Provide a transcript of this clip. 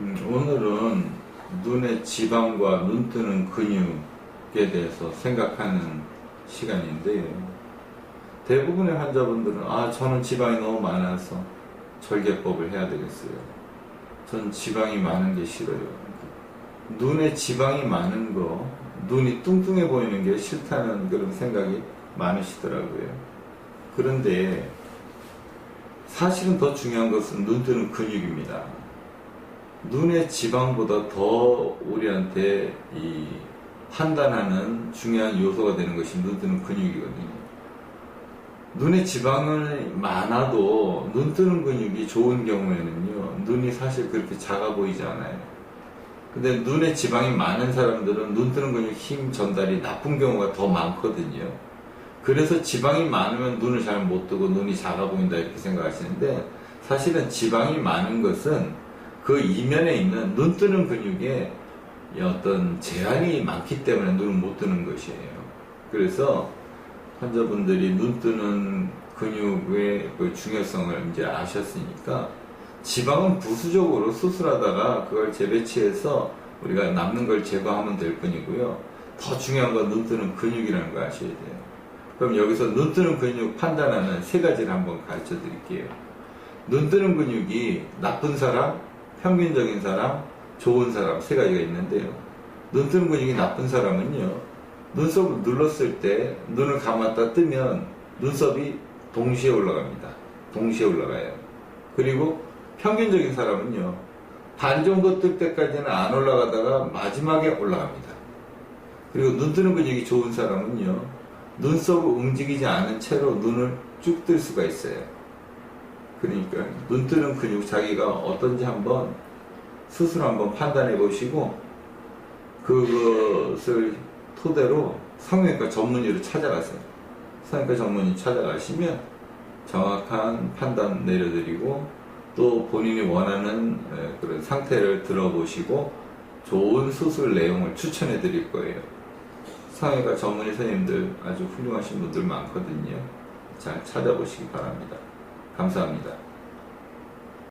음, 오늘은 눈의 지방과 눈 뜨는 근육에 대해서 생각하는 시간인데요. 대부분의 환자분들은 아 저는 지방이 너무 많아서 절개법을 해야 되겠어요. 전 지방이 많은 게 싫어요. 눈에 지방이 많은 거, 눈이 뚱뚱해 보이는 게 싫다는 그런 생각이 많으시더라고요. 그런데 사실은 더 중요한 것은 눈 뜨는 근육입니다. 눈의 지방보다 더 우리한테 이 판단하는 중요한 요소가 되는 것이 눈 뜨는 근육이거든요. 눈에 지방을 많아도 눈 뜨는 근육이 좋은 경우에는요, 눈이 사실 그렇게 작아 보이지 않아요. 근데 눈에 지방이 많은 사람들은 눈 뜨는 근육 힘 전달이 나쁜 경우가 더 많거든요. 그래서 지방이 많으면 눈을 잘 못 뜨고 눈이 작아 보인다 이렇게 생각하시는데 사실은 지방이 많은 것은 그 이면에 있는 눈 뜨는 근육에 어떤 제한이 많기 때문에 눈을 못 뜨는 것이에요. 그래서 환자분들이 눈 뜨는 근육의 그 중요성을 이제 아셨으니까 지방은 부수적으로 수술하다가 그걸 재배치해서 우리가 남는 걸 제거하면 될 뿐이고요. 더 중요한 건 눈 뜨는 근육이라는 걸 아셔야 돼요. 그럼 여기서 눈 뜨는 근육 판단하는 세 가지를 한번 가르쳐 드릴게요. 눈 뜨는 근육이 나쁜 사람, 평균적인 사람, 좋은 사람 세 가지가 있는데요. 눈 뜨는 근육이 나쁜 사람은요. 눈썹을 눌렀을 때 눈을 감았다 뜨면 눈썹이 동시에 올라갑니다. 동시에 올라가요. 그리고 평균적인 사람은요. 반 정도 뜰 때까지는 안 올라가다가 마지막에 올라갑니다. 그리고 눈 뜨는 근육이 좋은 사람은요. 눈썹을 움직이지 않은 채로 눈을 쭉 뜰 수가 있어요. 그러니까 눈 뜨는 근육 자기가 어떤지 한번 스스로 한번 판단해 보시고 그것을 토대로 성형외과 전문의를 찾아가세요. 성형외과 전문의 찾아가시면 정확한 판단 내려드리고 또 본인이 원하는 에, 그런 상태를 들어보시고 좋은 수술 내용을 추천해 드릴 거예요. 성형외과 전문의 선생님들 아주 훌륭하신 분들 많거든요. 잘 찾아보시기 바랍니다. 감사합니다.